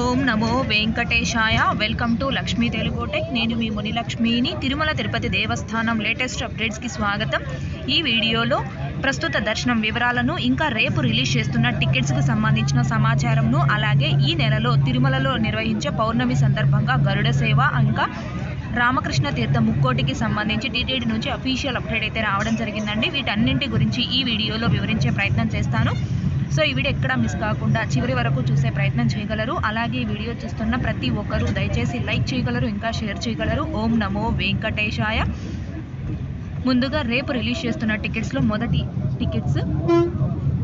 ఓం నమో వెంకటేశాయ. Welcome to Lakshmi Telugu tech నేను మీ మునిలక్ష్మిని. తిరుమల తిరుపతి దేవస్థానం లేటెస్ట్ అప్డేట్స్కి స్వాగతం. ఈ వీడియోలో ప్రస్తుత దర్శనం వివరాలను ఇంకా రేపు రిలీజ్ చేస్తున్న టికెట్స్కి సంబంధించిన సమాచారంను అలాగే ఈ నెలలో తిరుమలలో నిర్వహించే పౌర్ణమి సందర్భంగా గరుడ సేవ ఇంకా రామకృష్ణ తీర్థ ముక్కోటికి సంబంధించి టీటీడీ నుంచి అఫీషియల్ అప్డేట్ అయితే రావడం జరిగిందండి. వీటన్నింటి గురించి ఈ వీడియోలో వివరించే ప్రయత్నం చేస్తాను. సో ఈ వీడియో ఎక్కడా మిస్ కాకుండా చివరి వరకు చూసే ప్రయత్నం చేయగలరు. అలాగే ఈ వీడియో చూస్తున్న ప్రతి ఒక్కరూ దయచేసి లైక్ చేయగలరు ఇంకా షేర్ చేయగలరు. ఓం నమో వెంకటేశాయ. ముందుగా రేపు రిలీజ్ చేస్తున్న టికెట్స్లో మొదటి tickets.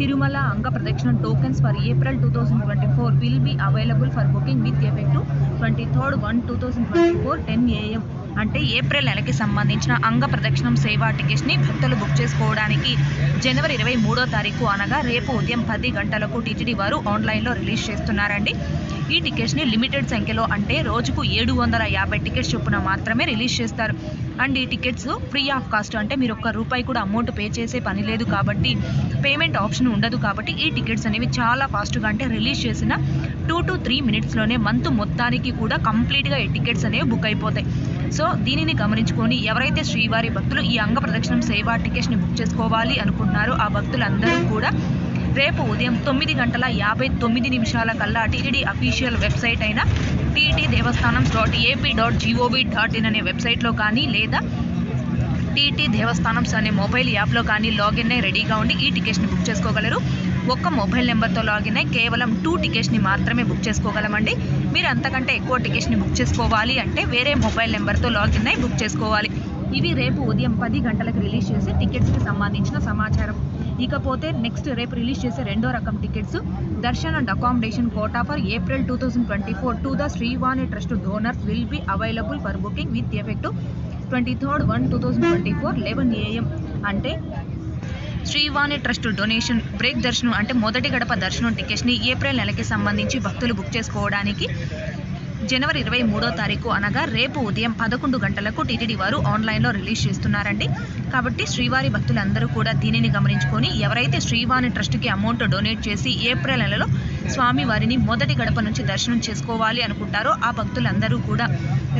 Tirumala Anga Pradakshina tokens for April two thousand twenty four will be available for booking with effect twenty third one two thousand twenty four ten AM అంటే ఏప్రిల్ నెలకి సంబంధించిన అంగ ప్రదక్షిణం సేవా టికెట్స్ని భక్తులు బుక్ చేసుకోవడానికి జనవరి ఇరవై మూడో తారీఖు అనగా రేపు ఉదయం పది గంటలకు టీటీడీ వారు ఆన్లైన్లో రిలీజ్ చేస్తున్నారండి. ఈ టికెట్స్ని లిమిటెడ్ సంఖ్యలో అంటే రోజుకు ఏడు వందల యాభై టికెట్స్ చొప్పున మాత్రమే రిలీజ్ చేస్తారు. అండ్ ఈ టికెట్స్ ఫ్రీ ఆఫ్ కాస్ట్ అంటే మీరు ఒక్క రూపాయి కూడా అమౌంట్ పే చేసే పని లేదు కాబట్టి పేమెంట్ ఆప్షన్ ఉండదు కాబట్టి ఈ టికెట్స్ అనేవి చాలా ఫాస్ట్గా అంటే రిలీజ్ చేసిన టూ టు త్రీ మినిట్స్లోనే మంత్ మొత్తానికి కూడా కంప్లీట్గా ఈ టికెట్స్ అనేవి బుక్ అయిపోతాయి. సో దీనిని గమనించుకొని ఎవరైతే శ్రీవారి భక్తులు ఈ అంగ ప్రదక్షిణం సేవా టికెట్స్ని బుక్ చేసుకోవాలి అనుకుంటున్నారో ఆ భక్తులందరూ కూడా రేపు ఉదయం తొమ్మిది గంటల యాభై తొమ్మిది నిమిషాల కల్లా టీటీడీ అఫీషియల్ వెబ్సైట్ అయిన TT Devasthanam dot AP dot G O V dot in అనే వెబ్సైట్లో కానీ లేదా టీటీ దేవస్థానం అనే మొబైల్ యాప్లో కానీ లాగిన్ అయి రెడీగా ఉండి ఈ టికెట్స్ని బుక్ చేసుకోగలరు. ఒక్క మొబైల్ నెంబర్తో లాగిన్ అయి కేవలం టూ టికెట్స్ని మాత్రమే బుక్ చేసుకోగలమండి. మీరు అంతకంటే ఎక్కువ టికెట్స్ని బుక్ చేసుకోవాలి అంటే వేరే మొబైల్ నెంబర్తో లాగిన్ అయి బుక్ చేసుకోవాలి. ఇవి రేపు ఉదయం పది గంటలకు రిలీజ్ చేసే టికెట్స్కి సంబంధించిన సమాచారం. ఇకపోతే నెక్స్ట్ రేపు రిలీజ్ చేసే రెండో రకం tickets darshan and accommodation quota for April two thousand twenty four to the Srivani trust donors will be available for booking with effect twenty third one two thousand twenty four eleven AM అంటే Srivani trust donation break దర్శనం అంటే మొదటి గడప దర్శనం టికెట్స్ని April నెలకి సంబంధించి భక్తులు book చేసుకోవడానికి జనవరి ఇరవై మూడో తారీఖు అనగా రేపు ఉదయం పదకొండు గంటలకు టీటీడీ వారు ఆన్లైన్లో రిలీజ్ చేస్తున్నారండి. కాబట్టి శ్రీవారి భక్తులందరూ కూడా దీనిని గమనించుకొని ఎవరైతే శ్రీవాణి ట్రస్ట్కి అమౌంట్ డొనేట్ చేసి ఏప్రిల్ నెలలో స్వామి వారిని మొదటి గడప నుంచి దర్శనం చేసుకోవాలి అనుకుంటారో ఆ భక్తులందరూ కూడా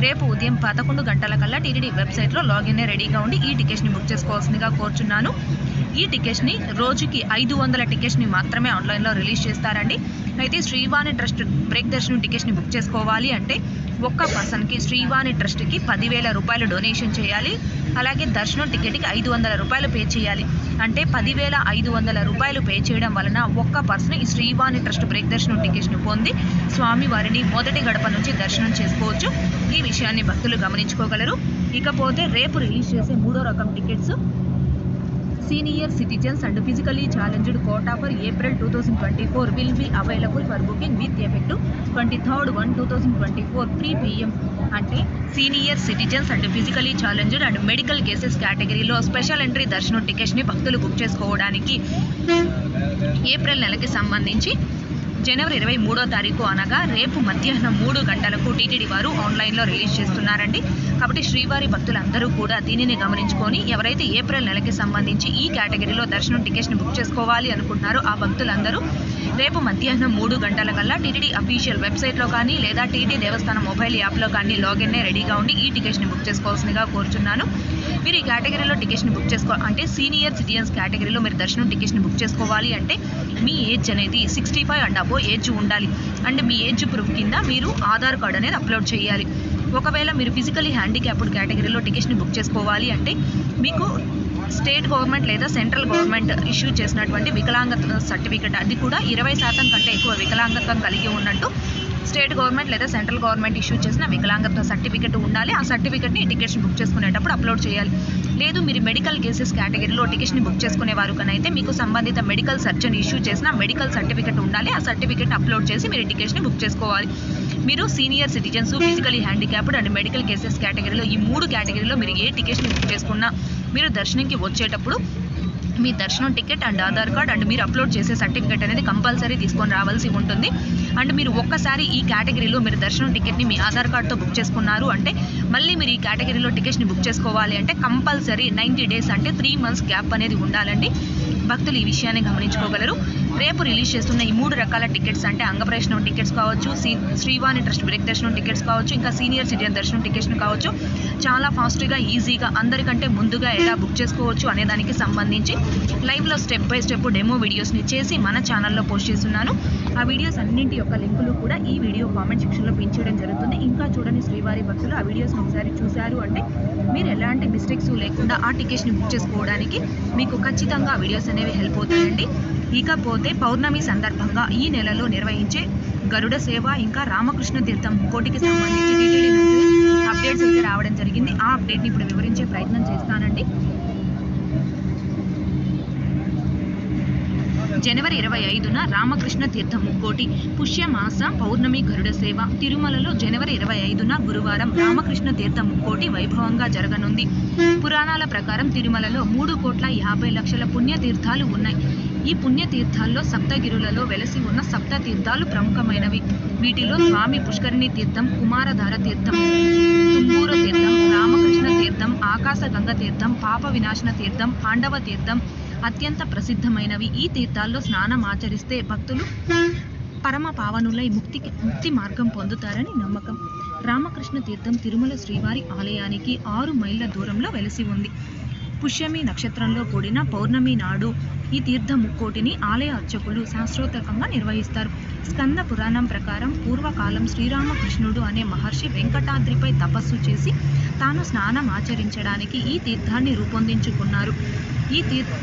రేపు ఉదయం పదకొండు గంటల కల్లా టీటీడీ వెబ్సైట్లో లాగిన్ రెడీగా ఉండి ఈ టికెట్స్ని బుక్ చేసుకోవాల్సిందిగా కోరుచున్నాను. ఈ టికెట్స్ని రోజుకి ఐదు వందల టికెట్స్ని మాత్రమే ఆన్లైన్లో రిలీజ్ చేస్తారండి. అయితే శ్రీవాణి ట్రస్ట్ బ్రేక్ దర్శనం టికెట్స్ని బుక్ చేసుకోవాలి అంటే ఒక్క పర్సన్కి శ్రీవాణి ట్రస్ట్కి పదివేల రూపాయలు డొనేషన్ చేయాలి. అలాగే దర్శనం టికెట్కి ఐదు వందల రూపాయలు పే చేయాలి. అంటే పదివేల ఐదు వందల రూపాయలు పే చేయడం వలన ఒక్క పర్సన్ ఈ శ్రీవాణి ట్రస్ట్ బ్రేక్ దర్శనం టికెట్ను పొంది స్వామివారిని మొదటి గడప నుంచి దర్శనం చేసుకోవచ్చు. ఈ విషయాన్ని భక్తులు గమనించుకోగలరు. ఇకపోతే రేపు రిలీజ్ చేసే మూడో రకం tickets senior citizens and physically challenged quota for April two thousand twenty four. Will be available for booking with effect twenty third one two thousand twenty four three PM అంటే senior citizens and physically challenged and medical cases కేటగిరీలో special entry దర్శనం టికెట్స్ని భక్తులు book చేసుకోవడానికి April నెలకి సంబంధించి జనవరి ఇరవై మూడో తారీఖు అనగా రేపు మధ్యాహ్నం మూడు గంటలకు టీటీడీ వారు ఆన్లైన్లో రిలీజ్ చేస్తున్నారండి. కాబట్టి శ్రీవారి భక్తులందరూ కూడా దీనిని గమనించుకొని ఎవరైతే ఏప్రిల్ నెలకి సంబంధించి ఈ కేటగిరీలో దర్శనం టికెట్స్ని బుక్ చేసుకోవాలి అనుకుంటున్నారో ఆ భక్తులందరూ రేపు మధ్యాహ్నం మూడు గంటల కల్లా టీటీడీ అఫీషియల్ వెబ్సైట్లో కానీ లేదా టీటీ దేవస్థానం మొబైల్ యాప్లో కానీ లాగిన్ రెడీగా ఉండి ఈ టికెట్స్ని బుక్ చేసుకోవాల్సిందిగా కోరుచున్నాను. మీరు ఈ కేటగిరీలో టికెట్స్ని బుక్ చేసుకో అంటే సీనియర్ సిటిజన్స్ కేటగిరీలో మీరు దర్శనం టికెట్స్ని బుక్ చేసుకోవాలి అంటే మీ ఏజ్ అనేది sixty five and above age ఉండాలి. అండ్ మీ ఏజ్ ప్రూఫ్ కింద మీరు ఆధార్ కార్డ్ అనేది అప్లోడ్ చేయాలి. ఒకవేళ మీరు ఫిజికలీ హ్యాండిక్యాప్డ్ కేటగిరీలో టికెట్స్ని బుక్ చేసుకోవాలి అంటే మీకు స్టేట్ గవర్నమెంట్ లేదా సెంట్రల్ గవర్నమెంట్ ఇష్యూ చేసినటువంటి వికలాంగత సర్టిఫికెట్ అది కూడా ఇరవై శాతం కంటే ఎక్కువ వికలాంగత్వం కలిగి ఉన్నట్టు స్టేట్ గవర్నమెంట్ లేదా సెంట్రల్ గవర్నమెంట్ ఇష్యూ చేసిన వికలాంగత్వ సర్టిఫికెట్ ఉండాలి. ఆ సర్టిఫికెట్ని టికెట్స్ని బుక్ చేసుకునేటప్పుడు అప్లోడ్ చేయాలి. లేదు మీరు మెడికల్ కేసెస్ కేటగిరీలో టికెట్స్ని బుక్ చేసుకునేవారు కనైతే మీకు సంబంధిత మెడికల్ సర్జన్ ఇష్యూ చేసిన మెడికల్ సర్టిఫికెట్ ఉండాలి. ఆ సర్టిఫికెట్ని అప్లోడ్ చేసి మీరు టికెట్స్ని బుక్ చేసుకోవాలి. మీరు senior citizens physically handicapped and medical cases కేటగిరీలో ఈ మూడు కేటగిరీలో మీరు ఏ టికెట్స్ని బుక్ చేసుకున్నా మీరు దర్శనంకి వచ్చేటప్పుడు మీ దర్శనం ticket and Aadhaar card and మీరు అప్లోడ్ చేసే సర్టిఫికేట్ అనేది కంపల్సరీ తీసుకొని రావాల్సి ఉంటుంది. అండ్ మీరు ఒక్కసారి ఈ కేటగిరీలో మీరు దర్శనం టికెట్ని మీ ఆధార్ కార్డ్తో బుక్ చేసుకున్నారు అంటే మళ్ళీ మీరు ఈ కేటగిరీలో టికెట్స్ని బుక్ చేసుకోవాలి అంటే కంపల్సరీ నైంటీ డేస్ అంటే త్రీ మంత్స్ గ్యాప్ అనేది ఉండాలండి. భక్తులు ఈ విషయాన్ని గమనించుకోగలరు. రేపు రిలీజ్ చేస్తున్న ఈ మూడు రకాల టికెట్స్ అంటే అంగప్రదర్శనం టికెట్స్ కావచ్చు శ్రీ శ్రీవాణి ట్రస్ట్ బ్రేక్ దర్శనం టికెట్స్ కావచ్చు ఇంకా సీనియర్ సిటిజన్ దర్శనం టికెట్స్ కావచ్చు. చాలా ఫాస్ట్గా ఈజీగా అందరికంటే ముందుగా ఎలా బుక్ చేసుకోవచ్చు అనే దానికి సంబంధించి లైవ్లో స్టెప్ బై స్టెప్ డెమో వీడియోస్ని చేసి మన ఛానల్లో పోస్ట్ చేస్తున్నాను. ఆ వీడియోస్ అన్నింటి యొక్క లింకులు కూడా ఈ వీడియో కామెంట్ సెక్షన్లో పెంచడం జరుగుతుంది. ఇంకా చూడని శ్రీవారి భక్తులు ఆ వీడియోస్ ఒకసారి చూశారు అంటే మీరు ఎలాంటి మిస్టేక్స్ లేకుండా ఆ టికెట్స్ని బుక్ చేసుకోవడానికి మీకు ఖచ్చితంగా ఆ వీడియోస్ అనేవి హెల్ప్ అవుతాయండి. ఇకపోతే పౌర్ణమి సందర్భంగా ఈ నెలలో నిర్వహించే గరుడ సేవ ఇంకా రామకృష్ణ తీర్థం కోటికి సంబంధించి టీటీడీ అప్డేట్స్ అయితే రావడం జరిగింది. ఆ అప్డేట్ని ఇప్పుడు వివరించే ప్రయత్నం చేస్తానండి. జనవరి ఇరవై ఐదున రామకృష్ణ తీర్థం ముక్కోటి పుష్యమాస పౌర్ణమి గరుడ సేవ. తిరుమలలో జనవరి ఇరవై ఐదున గురువారం రామకృష్ణ తీర్థం ముక్కోటి వైభవంగా జరగనుంది. పురాణాల ప్రకారం తిరుమలలో మూడు కోట్ల యాభై లక్షల పుణ్యతీర్థాలు ఉన్నాయి. ఈ పుణ్యతీర్థాల్లో సప్తగిరులలో వెలసి ఉన్న సప్త తీర్థాలు ప్రముఖమైనవి. వీటిలో స్వామి పుష్కరిణి తీర్థం కుమారధార తీర్థం తుంబూర తీర్థం రామకృష్ణ తీర్థం ఆకాశగంగ తీర్థం పాప వినాశన తీర్థం పాండవ తీర్థం అత్యంత ప్రసిద్ధమైనవి. ఈ తీర్థాల్లో స్నానం ఆచరిస్తే భక్తులు పరమ పావనులై ముక్తికి ముక్తి మార్గం పొందుతారని నమ్మకం. రామకృష్ణ తీర్థం తిరుమల శ్రీవారి ఆలయానికి ఆరు మైళ్ళ దూరంలో వెలసి ఉంది. పుష్యమి నక్షత్రంలో కూడిన పౌర్ణమి నాడు ఈ తీర్థ ముక్కోటిని ఆలయ అర్చకులు శాస్త్రోత్తకంగా నిర్వహిస్తారు. స్కంద పురాణం ప్రకారం పూర్వకాలం శ్రీరామకృష్ణుడు అనే మహర్షి వెంకటాద్రిపై తపస్సు చేసి తాను స్నానం ఆచరించడానికి ఈ తీర్థాన్ని రూపొందించుకున్నారు. ఈ తీర్థ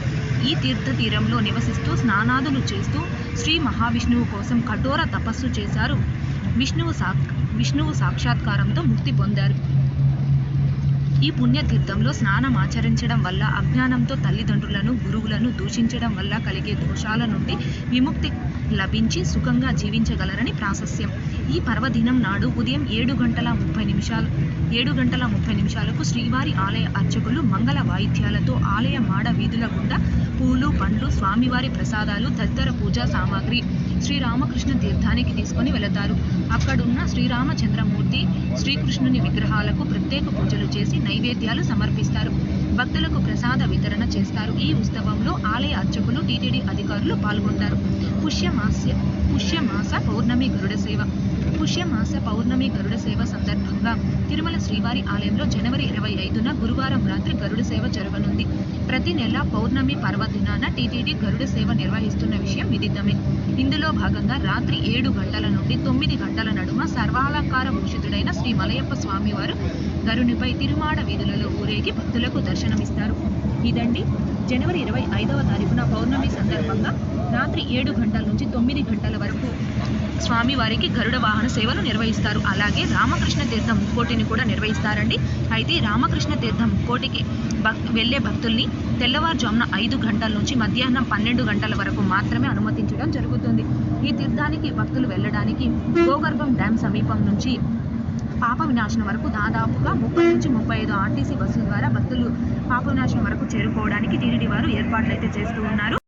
ఈ తీర్థ తీరంలో నివసిస్తూ స్నానాదులు చేస్తూ శ్రీ మహావిష్ణువు కోసం కఠోర తపస్సు చేశారు. విష్ణువు సాక్ విష్ణువు సాక్షాత్కారంతో ముక్తి పొందారు. ఈ పుణ్యతీర్థంలో స్నానం ఆచరించడం వల్ల అజ్ఞానంతో తల్లిదండ్రులను గురువులను దూషించడం వల్ల కలిగే దోషాల నుండి విముక్తి లభించి సుఖంగా జీవించగలరని ప్రాశస్యం. ఈ పర్వదినం నాడు ఉదయం ఏడు గంటల ముప్పై నిమిషాలు ఏడు గంటల ముప్పై నిమిషాలకు శ్రీవారి ఆలయ అర్చకులు మంగళ వాయిద్యాలతో ఆలయ మాడ వీధుల గుండా పూలు పండ్లు స్వామివారి ప్రసాదాలు తదితర పూజా సామాగ్రి శ్రీరామకృష్ణ తీర్థానికి తీసుకొని వెళతారు. అక్కడున్న శ్రీరామచంద్రమూర్తి శ్రీకృష్ణుని విగ్రహాలకు ప్రత్యేక పూజలు చేసి నైవేద్యాలు సమర్పిస్తారు. భక్తులకు ప్రసాద వితరణ చేస్తారు. ఈ ఉత్సవంలో ఆలయ అర్చకులు టీటీడీ అధికారులు పాల్గొంటారు. పుష్యమాస్య పుష్యమాస పౌర్ణమి గరుడ సేవ. పుష్యమాస పౌర్ణమి గరుడ సేవ సందర్భంగా తిరుమల శ్రీవారి ఆలయంలో జనవరి ఇరవై ఐదున గురువారం రాత్రి గరుడ సేవ జరగనుంది. ప్రతి నెల పౌర్ణమి పర్వదినాన టీటీడీ గరుడ సేవ నిర్వహిస్తున్న విషయం విదితమే ఇందులో భాగంగా రాత్రి ఏడు గంటల నుండి తొమ్మిది గంటల నడుమ సర్వాలంకార భూషితుడైన శ్రీ మలయప్ప స్వామివారు గరునిపై తిరుమాడ వీధులలో ఊరేగి భక్తులకు దర్శనమిస్తారు. ఇదండి జనవరి ఇరవై ఐదవ తారీఖున పౌర్ణమి సందర్భంగా రాత్రి ఏడు గంటల నుంచి తొమ్మిది గంటల వరకు స్వామివారికి గరుడ వాహన సేవలు నిర్వహిస్తారు. అలాగే రామకృష్ణ తీర్థం ముక్కోటిని కూడా నిర్వహిస్తారండి. అయితే రామకృష్ణ తీర్థం ముక్కోటికి భక్ వెళ్ళే భక్తుల్ని తెల్లవారుజామున ఐదు గంటల నుంచి మధ్యాహ్నం పన్నెండు గంటల వరకు మాత్రమే అనుమతించడం జరుగుతుంది. ఈ తీర్థానికి భక్తులు వెళ్ళడానికి గోగర్భం డ్యామ్ సమీపం నుంచి పాప వినాశనం వరకు దాదాపుగా ముప్పై నుంచి ముప్పై ఐదు ఆర్టీసీ బస్సుల ద్వారా భక్తులు పాప వరకు చేరుకోవడానికి టీడీడీ వారు ఏర్పాట్లు అయితే చేస్తూ ఉన్నారు.